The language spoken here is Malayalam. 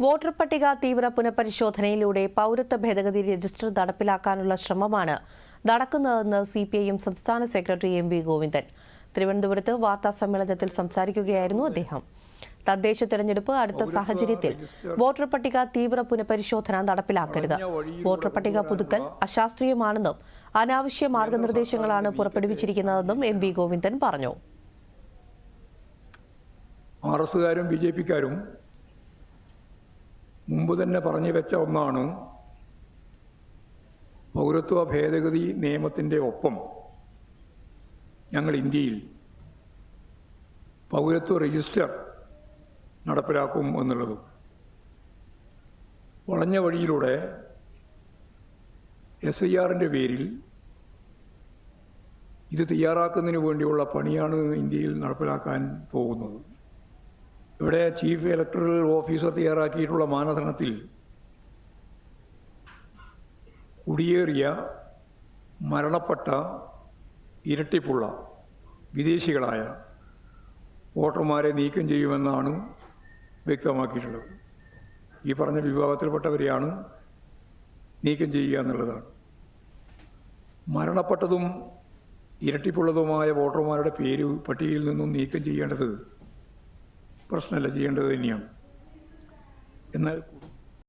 വോട്ടർ പട്ടിക തീവ്ര പുനഃപരിശോധനയിലൂടെ പൌരത്വ ഭേദഗതി രജിസ്റ്റർ നടപ്പിലാക്കാനുള്ള ശ്രമമാണ് നടക്കുന്നതെന്ന് സി പി ഐ എം സംസ്ഥാന സെക്രട്ടറി എം വി ഗോവിന്ദൻ. തിരുവനന്തപുരത്ത് വാർത്താ സമ്മേളനത്തിൽ സംസാരിക്കുകയായിരുന്നു അദ്ദേഹം. തദ്ദേശ തെരഞ്ഞെടുപ്പ് അടുത്ത സാഹചര്യത്തിൽ വോട്ടർ പട്ടിക തീവ്ര പുനഃപരിശോധന നടപ്പിലാക്കരുത്. വോട്ടർ പട്ടിക പുതുക്കൽ അശാസ്ത്രീയമാണെന്നും അനാവശ്യ മാർഗനിർദ്ദേശങ്ങളാണ് പുറപ്പെടുവിച്ചിരിക്കുന്നതെന്നും എം വി ഗോവിന്ദൻ പറഞ്ഞു. ആർ എസുകാരും ബി ജെ പിക്കാരും മുമ്പ് തന്നെ പറഞ്ഞു വെച്ച ഒന്നാണ് പൗരത്വ ഭേദഗതി നിയമത്തിന്റെ ഒപ്പം ഞങ്ങൾ ഇന്ത്യയിൽ പൗരത്വ രജിസ്റ്റർ നടപ്പിലാക്കും എന്നുള്ളതും. വളഞ്ഞ വഴിയിലൂടെ എസ് ഐ ആറിന്റെ പേരിൽ ഇത് തയ്യാറാക്കുന്നതിന് വേണ്ടിയുള്ള പണിയാണ് ഇന്ത്യയിൽ നടപ്പിലാക്കാൻ പോകുന്നത്. ഇവിടെ ചീഫ് ഇലക്ടറൽ ഓഫീസർ തയ്യാറാക്കിയിട്ടുള്ള മാനദണ്ഡത്തിൽ കുടിയേറിയ മരണപ്പെട്ട ഇരട്ടിപ്പുള്ള വിദേശികളായ വോട്ടർമാരെ നീക്കം ചെയ്യുമെന്നാണ് വ്യക്തമാക്കിയിട്ടുള്ളത്. ഈ പറഞ്ഞ വിഭാഗത്തിൽപ്പെട്ടവരെയാണ് നീക്കം ചെയ്യുക എന്നുള്ളതാണ്. മരണപ്പെട്ടതും ഇരട്ടിപ്പുള്ളതുമായ വോട്ടർമാരുടെ പേര് പട്ടികയിൽ നിന്നും നീക്കം ചെയ്യേണ്ടത് പ്രശ്നമല്ല ചെയ്യേണ്ടത് തന്നെയാണ്. എന്നാൽ